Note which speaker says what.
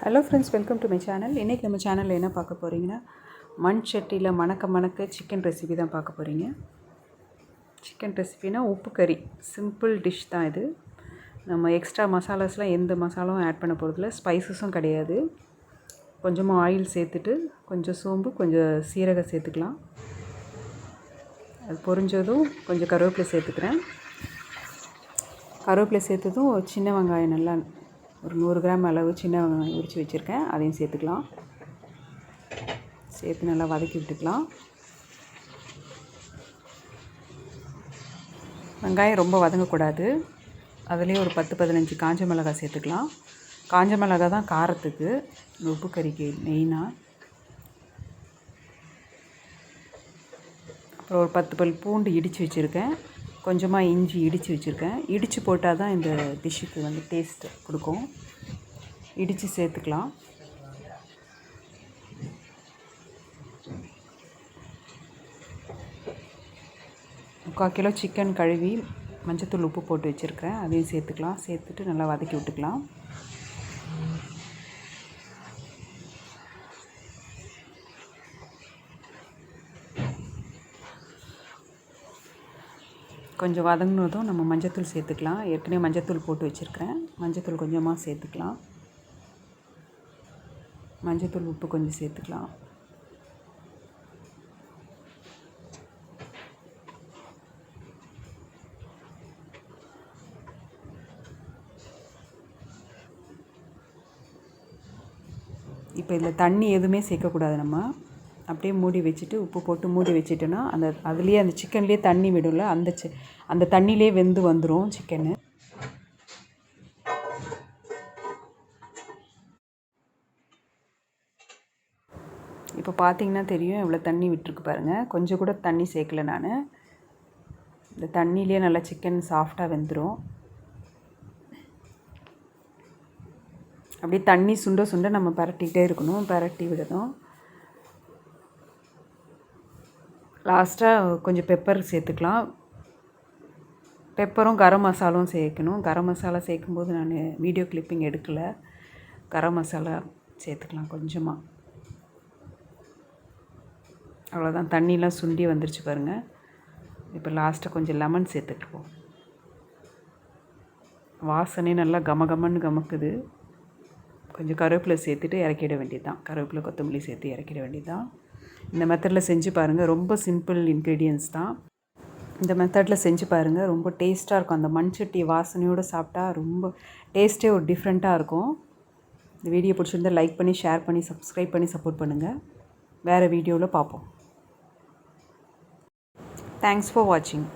Speaker 1: Hello friends welcome to my channel இன்றைக்கி நம்ம சேனலில் என்ன பார்க்க போகிறீங்கன்னா மண் சட்டியில் மணக்க மணக்க சிக்கன் ரெசிபி தான் பார்க்க போகிறீங்க சிக்கன் ரெசிபினா உப்பு கறி. சிம்பிள் டிஷ் தான் இது. நம்ம எக்ஸ்ட்ரா மசாலாஸ்லாம் எந்த மசாலாவும் ஆட் பண்ண போகிறதில்ல ஸ்பைசஸும் கிடையாது. கொஞ்சமாக ஆயில் சேர்த்துட்டு கொஞ்சம் சோம்பு கொஞ்சம் சீரகம் சேர்த்துக்கலாம். அது பொரிஞ்சதும் கொஞ்சம் கருவேப்பிலை சேர்த்துக்கிறேன். கருவேப்பிலை சேர்த்ததும் சின்ன வெங்காயம் நல்லா ஒரு நூறு கிராம் அளவு சின்ன வெங்காயம் உரித்து வச்சுருக்கேன். அதையும் சேர்த்துக்கலாம். சேர்த்து நல்லா வதக்கி விட்டுக்கலாம். வெங்காயம் ரொம்ப வதங்கக்கூடாது. அதுலேயே ஒரு பத்து பதினஞ்சு காஞ்ச மிளகாய் சேர்த்துக்கலாம். காஞ்ச மிளகாய் தான் காரத்துக்கு உப்பு கறிக்கு மெயினாக அப்புறம் ஒரு பத்து பல் பூண்டு இடித்து வச்சுருக்கேன். கொஞ்சமாக இஞ்சி இடித்து வச்சுருக்கேன். இடித்து போட்டால் தான் இந்த டிஷ்ஷுக்கு வந்து டேஸ்ட்டு கொடுக்கும். இடித்து சேர்த்துக்கலாம். முக்கால் கிலோ சிக்கன் கழுவி மஞ்சத்தூள் உப்பு போட்டு வச்சுருக்கேன் அதையும் சேர்த்துக்கலாம். சேர்த்துட்டு நல்லா வதக்கி விட்டுக்கலாம். கொஞ்சம் வதங்கினதும் நம்ம மஞ்சத்தூள் சேர்த்துக்கலாம். ஏற்கனவே மஞ்சத்தூள் போட்டு வச்சுருக்கிறேன். மஞ்சத்தூள் கொஞ்சமாக சேர்த்துக்கலாம். மஞ்சத்தூள் உப்பு கொஞ்சம் சேர்த்துக்கலாம். இப்போ இதில் தண்ணி எதுவுமே சேர்க்கக்கூடாது நம்ம. அப்படியே மூடி வச்சுட்டு உப்பு போட்டு மூடி வச்சுட்டோன்னா அந்த அதுலேயே அந்த சிக்கன்லேயே தண்ணி விடும்ல அந்த சி அந்த தண்ணியிலே வெந்து வந்துடும் சிக்கனு இப்போ பார்த்தீங்கன்னா தெரியும் எவ்வளோ தண்ணி விட்டுருக்கு பாருங்கள் கொஞ்சம் கூட தண்ணி சேர்க்கல நான். இந்த தண்ணியிலே நல்லா சிக்கன் சாஃப்டாக வெந்துடும் அப்படியே தண்ணி சுண்ட சுண்ட நம்ம பரட்டிக்கிட்டே இருக்கணும் பரட்டி விடணும். லாஸ்ட்டாக கொஞ்சம் பெப்பர் சேர்த்துக்கலாம். பெப்பரும் கரம் மசாலாவும் சேர்க்கணும். கரம் மசாலா சேர்க்கும்போது நான் வீடியோ கிளிப்பிங் எடுக்கலை. கரம் மசாலா சேர்த்துக்கலாம் கொஞ்சமாக அவ்வளோதான் தண்ணிலாம் சுண்டி வந்துருச்சு பாருங்கள் இப்போ லாஸ்ட்டாக கொஞ்சம் லெமன் சேர்த்துக்குவோம். வாசனை நல்லா கம கமன்னு கமக்குது. கொஞ்சம் கருவேப்பிலை சேர்த்துட்டு இறக்கிட வேண்டியது தான் கருவேப்பிலை கொத்தமல்லி சேர்த்து இறக்கிட வேண்டியது தான் இந்த மெத்தடில் செஞ்சு பாருங்கள் ரொம்ப சிம்பிள் இன்க்ரீடியன்ஸ் தான். இந்த மெத்தடில் செஞ்சு பாருங்கள் ரொம்ப டேஸ்ட்டாக இருக்கும். அந்த மண் சட்டி வாசனையோடு சாப்பிட்டா ரொம்ப டேஸ்ட்டே ஒரு டிஃப்ரெண்ட்டாக இருக்கும். இந்த வீடியோ பிடிச்சிருந்தால் லைக் பண்ணி ஷேர் பண்ணி சப்ஸ்கிரைப் பண்ணி சப்போர்ட் பண்ணுங்கள் வேறு வீடியோவில் பார்ப்போம் தேங்க்ஸ் ஃபார் வாட்சிங்